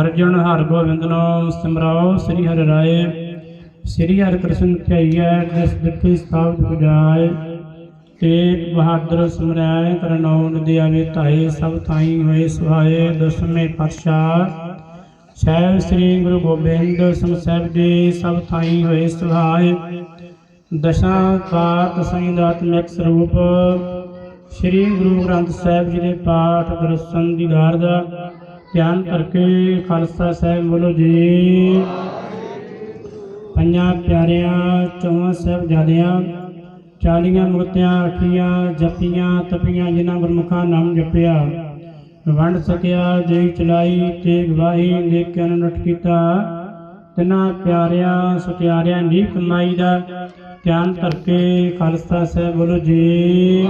ਅਰਜੁਨ ਹਰ ਗੋਬਿੰਦ ਨਾਮ ਸਿਮਰਾਓ, ਸ੍ਰੀ ਹਰਿ ਰਾਏ। ਸ੍ਰੀ ਹਰਿ ਕ੍ਰਿਸ਼ਨ ਧਿਆਈਐ, ਜਿਸ ਦਿੱਤੀ ਸਤਾਵ ਪੁਜਾਏ ਤੇਗ ਬਹਾਦਰ ਸਿਮਰੈ ਕਰਨੌ ਨਦੀ ਆਵੇ ਧਾਏ, ਸਭ ਥਾਈ ਹੋਏ ਸੁਹਾਏ, ਦਸਵੇਂ ਪਾਤਸ਼ਾਹ। ਸਾਹਿਬ ਸ੍ਰੀ ਗੁਰੂ ਗੋਬਿੰਦ ਸਿੰਘ ਸਾਹਿਬ ਜੀ, ਸਭ ਥਾਈ ਹੋਏ ਸੁਹਾਏ। ਦਸ਼ਾਂ ਕਾਤ ਸੰਦਾਤਮਿਕ ਸਰੂਪ, ਸ੍ਰੀ ਗੁਰੂ ਗ੍ਰੰਥ ਸਾਹਿਬ ਜੀ ਦੇ ਪਾਠ ਦਰਸ਼ਨ ਦੀਦਾਰ ਦਾ ਧਿਆਨ ਕਰਕੇ ਖਾਲਸਾ ਸਾਹਿਬ ਬੋਲੋ ਜੀ। ਪੰਜਾਂ ਪਿਆਰਿਆਂ, ਚੌਹਾਂ ਸਾਹਿਬਜ਼ਾਦਿਆਂ ਚਾਲੀਆਂ ਮੁਕਤਿਆਂ ਅਠੀਆਂ ਜਪੀਆਂ, ਤਪੀਆਂ, ਜਿਨ੍ਹਾਂ ਗੁਰਮੁਖਾਂ ਨਾਮ ਜਪਿਆ। ਵੰਡ ਸਕਿਆ ਜੇ ਚਲਾਈ ਤੇ ਗਵਾਹੀ ਨੇਕਿਆਂ ਨੂੰ ਨਟ ਕੀਤਾ। ਤਿਨਾਂ ਪਿਆਰਿਆਂ, ਸਤਿਆਰਿਆਂ ਦੀ ਕਮਾਈ ਦਾ ਧਿਆਨ ਕਰਕੇ ਖਾਲਸਾ ਸਾਹਿਬ ਬੋਲੋ ਜੀ।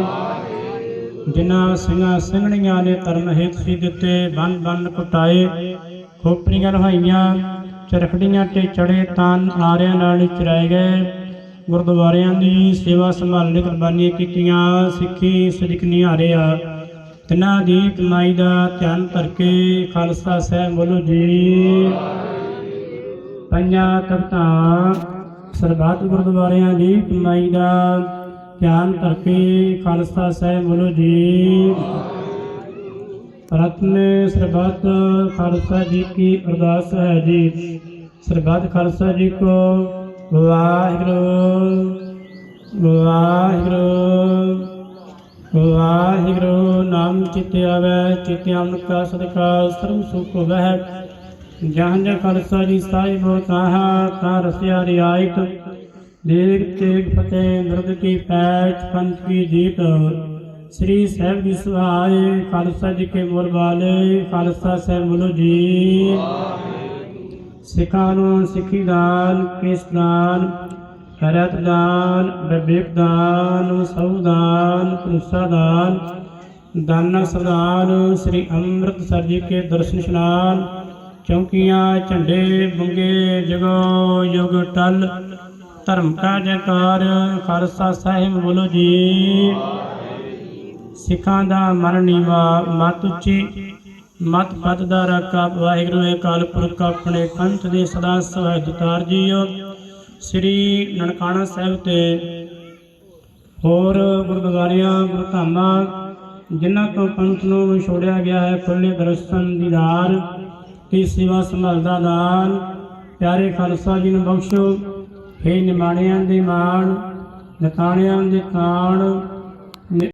ਜਿਨ੍ਹਾਂ ਸਿੰਘਾਂ ਸਿੰਘਣੀਆਂ ਨੇ ਧਰਮ ਹੇਤ ਸੀ ਦਿੱਤੇ, ਬੰਨ ਬੰਨ ਕੁਟਾਏ ਖੋਪਰੀਆਂ ਰਹਾਈਆਂ ਚਰਖੜੀਆਂ ਤੇ ਚੜੇ ਤਨ ਆਰਿਆਂ ਨਾਲ ਚਰਾਏ ਗਏ। ਗੁਰਦੁਆਰਿਆਂ ਦੀ ਸੇਵਾ ਸੰਭਾਲ ਲਈ ਕੁਰਬਾਨੀਆਂ ਕੀਤੀਆਂ, ਸਿੱਖੀ ਸਦਿਕ ਨਿਹਾਰਿਆ। ਤਿਨਾਂ ਦੀ ਕਮਾਈ ਦਾ ਧਿਆਨ ਕਰਕੇ ਖਾਲਸਾ ਸਾਹਿਬ ਬੋਲੋ ਜੀ ਪੰਜਾਂ ਤਖਤਾਂ ਸਰਬੱਤ ਗੁਰਦੁਆਰਿਆਂ ਦੀ ਕਮਾਈ ਦਾ ਧਿਆਨ ਕਰਕੇ ਖਾਲਸਾ ਸਾਹਿਬ ਬੋਲੋ ਜੀ। ਰਤਨ ਸਰਬੱਤ ਖਾਲਸਾ ਜੀ ਕੀ ਅਰਦਾਸ ਹੈ ਜੀ। ਸਰਬੱਤ ਖਾਲਸਾ ਜੀ ਕੋ ਵਾਹਿਗੁਰੂ ਵਾਹਿਗੁਰੂ ਵਾਹਿਗੁਰੂ। ਨਾਮ ਚਿਤ ਆਵੈ, ਚਿਤ ਅਮਨ ਕਾ ਸਦਕਾ, ਸਰਬ ਸੁਖ ਵਹਿ। ਜਹਾਂ ਜਹ ਖਾਲਸਾ ਜੀ ਸਾਹਿਬ ਕਹਾ ਕਾ ਰਸਿਆ ਰਿਆਇਤ। ਦੇਗ ਤੇਗ ਫਤਿਹ ਦਰਦ ਕੀ ਪੈਚ ਪੰਥ ਕੀ ਜੀਤ ਸ੍ਰੀ ਸਾਹਿਬ ਦੀ ਸਹਾਇ ਖਾਲਸਾ ਜੀ ਕੇ ਮੋਰ ਵਾਲੇ ਖਾਲਸਾ ਸਾਹਿਬ ਬੋਲੋ ਜੀ ਸਿੱਖਾਂ ਨੂੰ ਸਿੱਖੀ ਦਾਨ ਕੇਸ ਦਾਨ ਖੈਰਤ ਦਾਨ ਵਿਵੇਕ ਦਾਨ ਸਹੁ ਦਾਨ ਪੁਰਸਾ ਦਾਨ ਦਾਨਾ ਸਰਦਾਨ ਸ੍ਰੀ ਅੰਮ੍ਰਿਤਸਰ ਜੀ ਕੇ ਦਰਸ਼ਨ ਇਸ਼ਨਾਨ ਚੌਕੀਆਂ ਝੰਡੇ ਬੰਗੇ ਜਗੋ ਯੁਗ ਟਲ ਧਰਮ ਕਾ ਜੈਕਾਰ ਖਾਲਸਾ ਸਾਹਿਬ ਬੋਲੋ ਜੀ। ਸਿੱਖਾਂ ਦਾ ਮਨ ਨੀਵਾ, ਮਤ ਉੱਚੀ, ਮਤ ਪਤ ਦਾ ਰਾਕਾ। ਵਾਹਿਗੁਰੂ ਅਕਾਲ ਪੁਰਖ ਆਪਣੇ ਕੰਠ ਦੇ ਸਦਾ ਸਹਾਇਤਾਰ ਜੀਓ। ਸ੍ਰੀ ਨਨਕਾਣਾ ਸਾਹਿਬ ਤੇ ਹੋਰ ਗੁਰਦੁਆਰਿਆਂ, ਗੁਰਧਾਮਾਂ, ਜਿਨ੍ਹਾਂ ਤੋਂ ਪੰਥ ਨੂੰ ਛੋੜਿਆ ਗਿਆ ਹੈ ਖੁੱਲੇ ਦਰਸ਼ਨ ਦੀਦਾਰ ਦੀ ਸੇਵਾ ਸੰਭਾਲ ਦਾ ਦਾਨ। ਪਿਆਰੇ ਖਾਲਸਾ ਜੀ ਨੂੰ ਬਖਸ਼ੋ। ਹੇ ਨਿਮਾਣਿਆਂ ਦੇ ਮਾਣ ਨਤਾਣਿਆਂ ਦੇ ਤਾਣ